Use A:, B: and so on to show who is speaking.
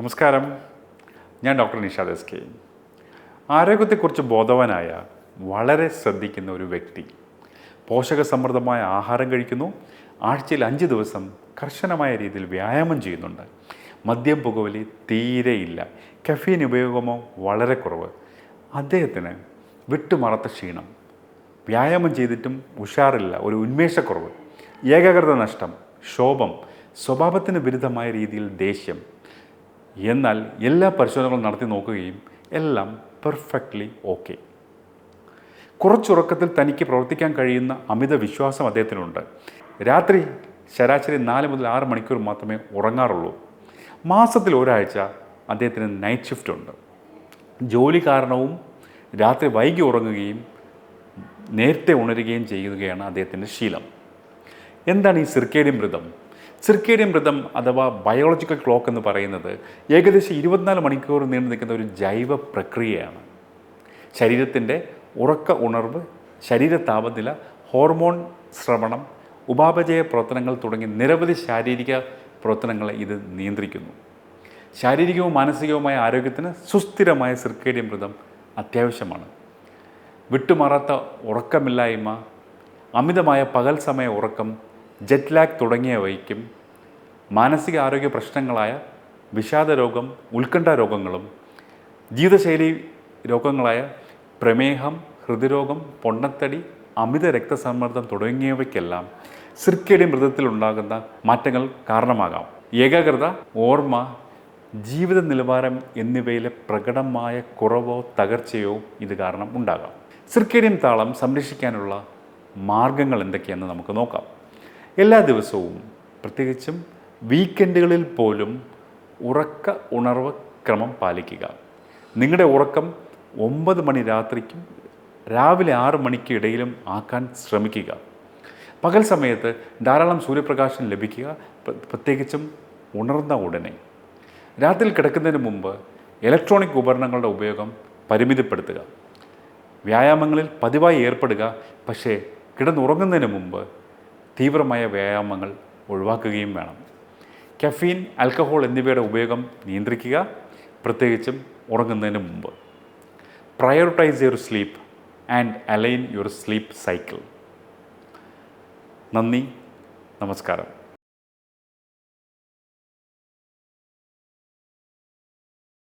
A: നമസ്കാരം. ഞാൻ doctor Nishad S K ആരോഗ്യത്തെക്കുറിച്ച് ബോധവാനായ വളരെ ശ്രദ്ധിക്കുന്ന ഒരു വ്യക്തി. പോഷകസമൃദ്ധമായ ആഹാരം കഴിക്കുന്നു. ആഴ്ചയിൽ അഞ്ച് ദിവസം കർശനമായ രീതിയിൽ വ്യായാമം ചെയ്യുന്നുണ്ട്. മദ്യം പുകവലി തീരെയില്ല. കഫീൻ ഉപയോഗമോ വളരെ കുറവ്. അദ്ദേഹത്തിന് വിട്ടുമറത്ത ക്ഷീണം. വ്യായാമം ചെയ്തിട്ടും ഉഷാറില്ല. ഒരു ഉന്മേഷക്കുറവ്. ഏകാഗ്രത നഷ്ടം. ശോഭം സ്വഭാവത്തിന് വിരുദ്ധമായ രീതിയിൽ ദേഷ്യം. എന്നാൽ എല്ലാ പരിശോധനകളും നടത്തി നോക്കുകയും എല്ലാം പെർഫെക്റ്റ്ലി ഓക്കെ. കുറച്ചുറക്കത്തിൽ തനിക്ക് പ്രവർത്തിക്കാൻ കഴിയുന്ന അമിത വിശ്വാസം അദ്ദേഹത്തിനുണ്ട്. രാത്രി ശരാശരി നാല് മുതൽ ആറ് മണിക്കൂർ മാത്രമേ ഉറങ്ങാറുള്ളൂ. മാസത്തിൽ ഒരാഴ്ച അദ്ദേഹത്തിന് നൈറ്റ് ഷിഫ്റ്റ് ഉണ്ട്. ജോലി കാരണവും രാത്രി വൈകി ഉറങ്ങുകയും നേരത്തെ ഉണരുകയും ചെയ്യുകയാണ് അദ്ദേഹത്തിന്റെ ശീലം. എന്താണ് ഈ സിർക്കേഡിയം മൃതം സിർക്കേഡിയം മൃതം അഥവാ ബയോളജിക്കൽ ക്ലോക്ക് എന്ന് പറയുന്നത് ഏകദേശം ഇരുപത്തിനാല് മണിക്കൂർ നീണ്ടു നിൽക്കുന്ന ഒരു ജൈവ പ്രക്രിയയാണ്. ശരീരത്തിന്റെ ഉറക്ക ഉണർവ് ശരീര താപനില ഹോർമോൺ ശ്രവണം ഉപാപചയ പ്രവർത്തനങ്ങൾ തുടങ്ങി നിരവധി ശാരീരിക പ്രവർത്തനങ്ങളെ ഇത് നിയന്ത്രിക്കുന്നു. ശാരീരികവും മാനസികവുമായ ആരോഗ്യത്തിന് സുസ്ഥിരമായ സിർക്കേഡിയം മൃതം അത്യാവശ്യമാണ്. വിട്ടുമാറാത്ത ഉറക്കമില്ലായ്മ അമിതമായ പകൽ സമയ ഉറക്കം ജെറ്റ് ലാഗ് തുടങ്ങിയവയ്ക്കും മാനസിക ആരോഗ്യ പ്രശ്നങ്ങളായ വിഷാദ രോഗം ഉത്കണ്ഠ രോഗങ്ങളും ജീവിതശൈലി രോഗങ്ങളായ പ്രമേഹം ഹൃദ്രോഗം പൊണ്ണത്തടി അമിത രക്തസമ്മർദ്ദം തുടങ്ങിയവയ്ക്കെല്ലാം സിർക്കേഡിയം മൃതത്തിലുണ്ടാകുന്ന മാറ്റങ്ങൾ കാരണമാകാം. ഏകാഗ്രത ഓർമ്മ ജീവിത നിലവാരം എന്നിവയിലെ പ്രകടമായ കുറവോ തകർച്ചയോ ഇത് കാരണം ഉണ്ടാകാം. സിർക്കേഡിയം താളം സംരക്ഷിക്കാനുള്ള മാർഗങ്ങൾ എന്തൊക്കെയെന്ന് നമുക്ക് നോക്കാം. എല്ലാ ദിവസവും പ്രത്യേകിച്ചും വീക്കെൻഡുകളിൽ പോലും ഉറക്ക ഉണർവ് ക്രമം പാലിക്കുക. നിങ്ങളുടെ ഉറക്കം ഒമ്പത് മണി രാത്രിക്കും രാവിലെ ആറ് മണിക്ക് ഇടയിലും ആക്കാൻ ശ്രമിക്കുക. പകൽ സമയത്ത് ധാരാളം സൂര്യപ്രകാശം ലഭിക്കുക പ്ര- പ്രത്യേകിച്ചും ഉണർന്ന ഉടനെ. രാത്രി കിടക്കുന്നതിന് മുമ്പ് ഇലക്ട്രോണിക് ഉപകരണങ്ങളുടെ ഉപയോഗം പരിമിതപ്പെടുത്തുക. വ്യായാമങ്ങളിൽ പതിവായി ഏർപ്പെടുക പക്ഷേ കിടന്നുറങ്ങുന്നതിന് മുമ്പ് തീവ്രമായ വ്യായാമങ്ങൾ ഒഴിവാക്കുകയും വേണം. കഫീൻ ആൽക്കഹോൾ എന്നിവയുടെ ഉപയോഗം നിയന്ത്രിക്കുക പ്രത്യേകിച്ചും ഉറങ്ങുന്നതിന് മുമ്പ്. Prioritize your sleep and align your sleep cycle നന്ദി നമസ്കാരം.